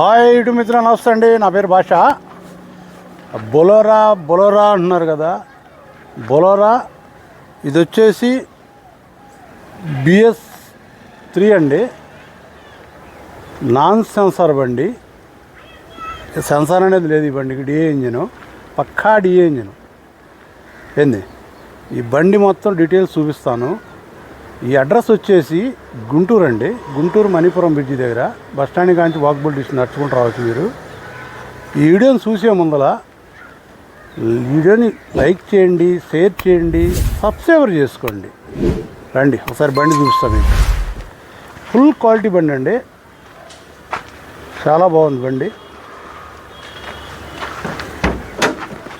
Hi ఇటు మిత్ర నమస్తే అండి. నా పేరు భాష. బొలోరా బొలోరా అంటున్నారు కదా. బొలోరా ఇది వచ్చేసి బిఎస్ త్రీ అండి. నాన్ సెన్సార్ బండి. సెన్సార్ అనేది లేదు ఈ బండికి డిఏ ఇంజిన్. పక్కా డిఏ ఇంజిన్. ఏంది? ఈ బండి మొత్తం డీటెయిల్స్ చూపిస్తాను. ఈ అడ్రస్ వచ్చేసి గుంటూరు అండి. గుంటూరు మణిపురం బ్రిడ్జి దగ్గర. బస్ స్టాండ్ కాంచి వాక్బుల్ డిస్టెన్స్ నడుచుకుంటూ రావచ్చు మీరు. ఈ వీడియోని చూసే ముందల వీడియోని లైక్ చేయండి షేర్ చేయండి సబ్స్క్రైబర్ చేసుకోండి. రండి ఒకసారి బండి చూపిస్తాను మీకు. ఫుల్ క్వాలిటీ బండి అండి. చాలా బాగుంది బండి.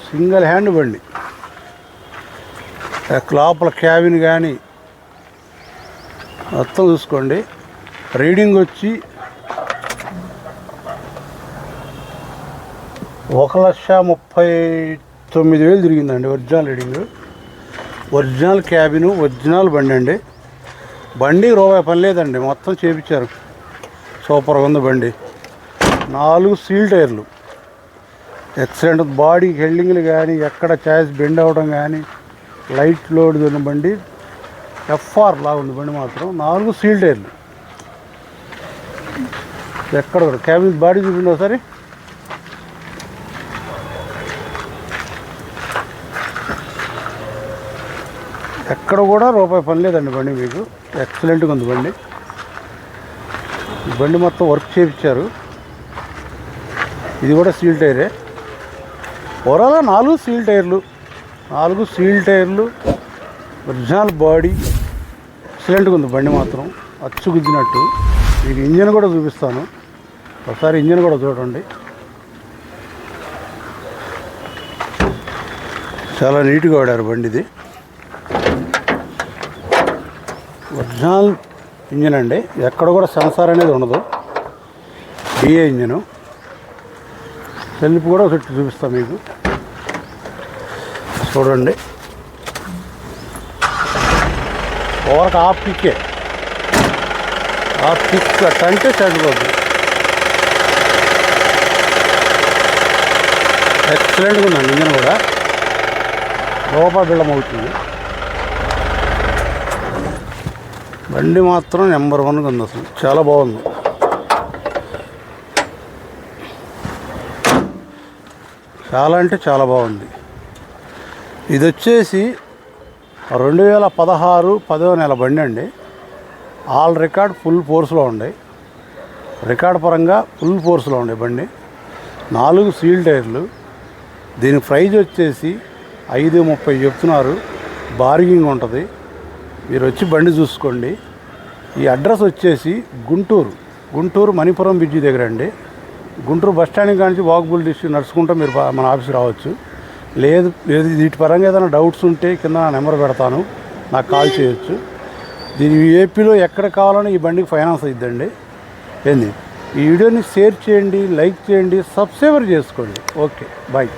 సింగిల్ హ్యాండ్ బండి. లోపల క్యాబిన్ కానీ మొత్తం చూసుకోండి. రీడింగ్ వచ్చి ఒక లక్ష ముప్పై తొమ్మిది వేలు తిరిగిందండి original reading. Original cabin original బండి అండి. బండి రూపాయి పని లేదండి మొత్తం చేపించారు. సూపర్గా ఉంది బండి. నాలుగు సీల్ టైర్లు. ఎక్సలెంట్ బాడీ హెల్డింగ్లు కానీ ఎక్కడ ఛాయిస్ బెండ్ అవ్వడం కానీ లైట్ లోడ్ ఉన్న బండి ఎఫ్ఆర్ లాగా ఉంది బండి మాత్రం. నాలుగు సీల్ టైర్లు ఎక్కడ కూడా. క్యాబిన్ బాడీ చూపిండి ఒకసారి? ఎక్కడ కూడా రూపాయి పని లేదండి బండి మీకు. ఎక్సలెంట్గా ఉంది బండి. బండి మొత్తం వర్క్ చేయించారు. ఇది కూడా సీల్ టైరే. ఓవరాల్గా నాలుగు సీల్ టైర్లు. నాలుగు సీల్ టైర్లు. Original body. ఎక్సలెంట్గా ఉంది బండి మాత్రం. అచ్చుగుద్దినట్టు. మీకు ఇంజన్ కూడా చూపిస్తాను. ఒకసారి ఇంజన్ కూడా చూడండి. చాలా నీట్గా వాడారు బండిది. ఒరిజినల్ ఇంజన్ అండి. ఎక్కడ కూడా సెన్సార్ అనేది ఉండదు. DA engine. సెల్ఫ్ కూడా ఒకటి చూపిస్తాను మీకు. చూడండి. ఓవరకు ఆ పిక్కే. ఆ పిక్ అంటే చదువు ఎక్సలెంట్గా ఉందండి ఇంజన్ కూడా. లోపల బిళ్ళం అవుతుంది బండి మాత్రం నెంబర్ వన్గా ఉంది అసలు. చాలా బాగుంది. చాలా అంటే చాలా బాగుంది. ఇది వచ్చేసి రెండు వేల పదహారు పదో నెల బండి అండి. ఆల్ రికార్డ్ ఫుల్ ఫోర్స్లో ఉండే రికార్డ్ పరంగా ఫుల్ ఫోర్స్లో ఉండే బండి. నాలుగు సీల్ టైర్లు. దీని ప్రైజ్ వచ్చేసి ఐదు ముప్పై చెప్తున్నారు. బార్గింగ్ ఉంటుంది. మీరు వచ్చి బండి చూసుకోండి. ఈ అడ్రస్ వచ్చేసి గుంటూరు. గుంటూరు మణిపురం బ్రిడ్జి దగ్గర అండి. గుంటూరు బస్ స్టాండ్ కానించి వాకబుల్ డిస్ట్రిక్ట్ నడుచుకుంటూ మీరు మన ఆఫీస్ రావచ్చు. లేదు లేదు వీటి పరంగా ఏదైనా డౌట్స్ ఉంటే కింద నా నెంబర్ పెడతాను. నాకు కాల్ చేయొచ్చు. దీని ఏపీలో ఎక్కడ కావాలని ఈ బండికి ఫైనాన్స్ అయిద్దండి. ఏంది? ఈ వీడియోని షేర్ చేయండి లైక్ చేయండి సబ్స్క్రైబర్ చేసుకోండి. Okay bye.